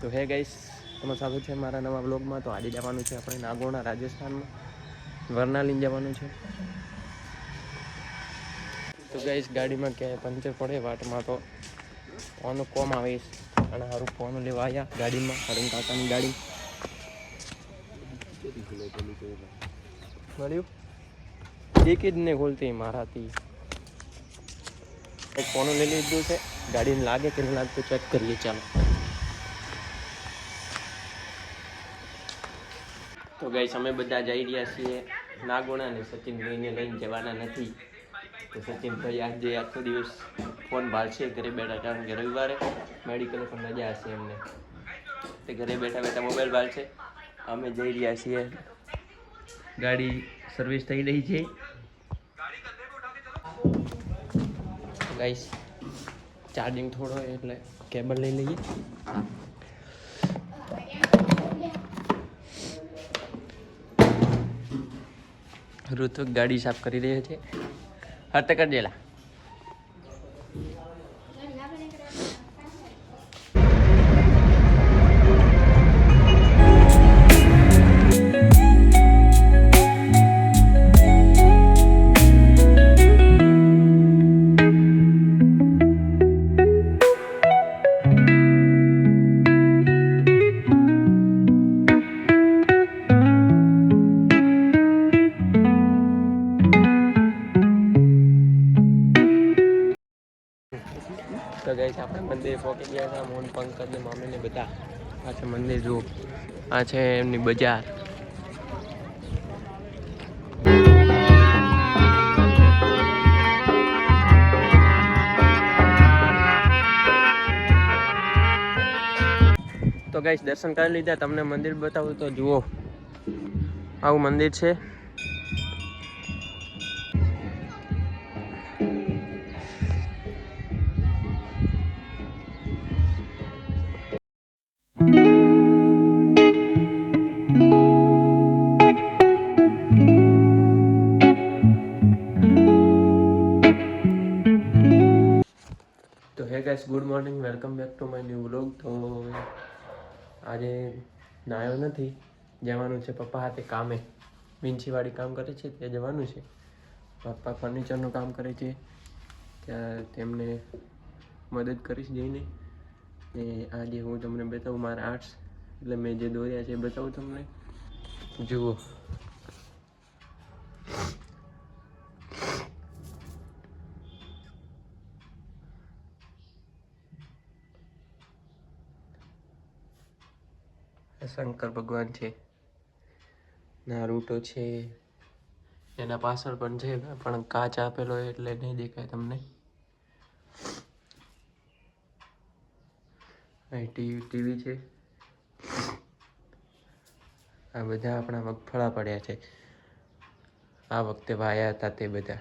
તો હે ગાઈસ તમારું સ્વાગત છે મારા નવા બ્લોગમાં તો આજે જવાનું છે આપણે નાગોણા રાજસ્થાનમાં વર્નાલીન જવાનું છે. તો ગાઈસ ગાડીમાં ક્યાંય પંચર પડે વાટમાં તો ફોન કોમ આવીશ અને સારું ફોન લેવા આવ્યા ગાડીમાં અરુણ કાકાની ગાડી. મળ્યું? એક જ ને ખોલતી મારાથી. એક ફોન લઈ લીધું છે, ગાડીને લાગે કે નહીં લાગતું ચેક કરીએ, ચાલો. તો ગઈ અમે બધા જઈ રહ્યા છીએ નાગોણા ને સચિન ભાઈને લઈને જવાના નથી. તો સચિન ભાઈ આજે આખો દિવસ ફોન ભાળશે ઘરે બેઠા, કારણ કે રવિવારે મેડિકલ પણ રજા હશે એમને. તે ઘરે બેઠા બેઠા મોબાઈલ ભાળશે અમે જઈ રહ્યા છીએ. ગાડી સર્વિસ થઈ રહી છે. ગાઈસ ચાર્જિંગ થોડો એટલે કેબલ લઈ લઈએ. ઋતુક ગાડી સાફ કરી રહ્યા છે. હતે કરી તો ગઈ આપણે મંદિર પહોંચી ગયા હતા, મોહન, પંકજ ને મમ્મી ને બધા. આ છે મંદિર, જુઓ. આ છે એમની બજાર. તો ગઈશ દર્શન કરી લીધા, તમને મંદિર બતાવું તો જુઓ. આવું મંદિર છે. Guys good morning welcome back to my new vlog તો આજે નાયો નથી. જવાનું છે પપ્પા હાથે કામે. વિંછીવાળી કામ કરે છે, ત્યાં જવાનું છે. પપ્પા ફર્નિચરનું કામ કરે છે. ત્યાં તેમને મદદ કરીશ જઈને. ને આજે હું તમને બતાવું મારા આર્ટ્સ એટલે મેં જે દોર્યા છે એ બતાવું તમને. જુઓ. શંકર ભગવાન છે. નારૂટો છે. એના પાછળ પણ છે, પણ કાચ આપેલો હોય એટલે નહીં દેખાય તમને. અહીં ટીવી ટીવી છે. આ બધા આપણા મગફળા પડ્યા છે. આ વખતે વાયા હતા તે બધા.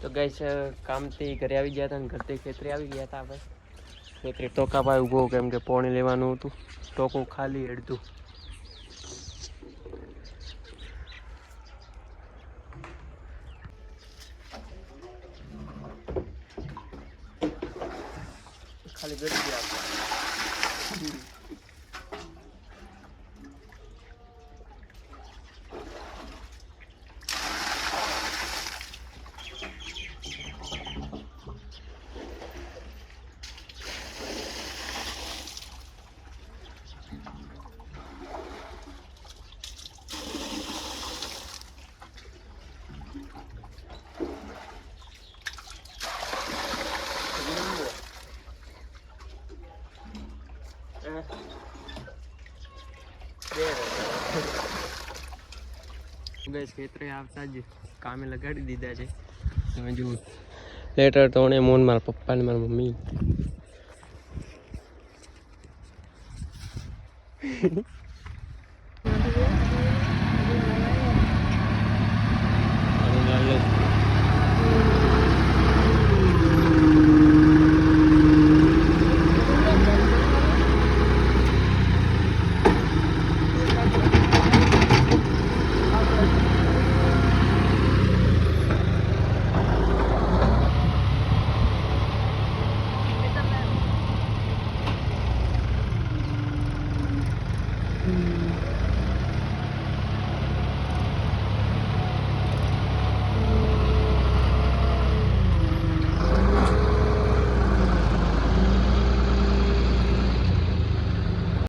તો ગઈશ કામથી ઘરે આવી ગયા હતા ને ઘરથી ખેતરે આવી ગયા હતા આપણે. ખેતરે ટોકા ભાઈ ઊભો કેમ કે પોણી લેવાનું હતું. ટોકું ખાલી અડધું. ખાલી ગળી ગયા આપણે ગઈસ ખેતરે આવતા જ કામે લગાડી દીધા છે. તમે જુઓ લેટર તો ને મોન મારા પપ્પા ને મારા મમ્મી.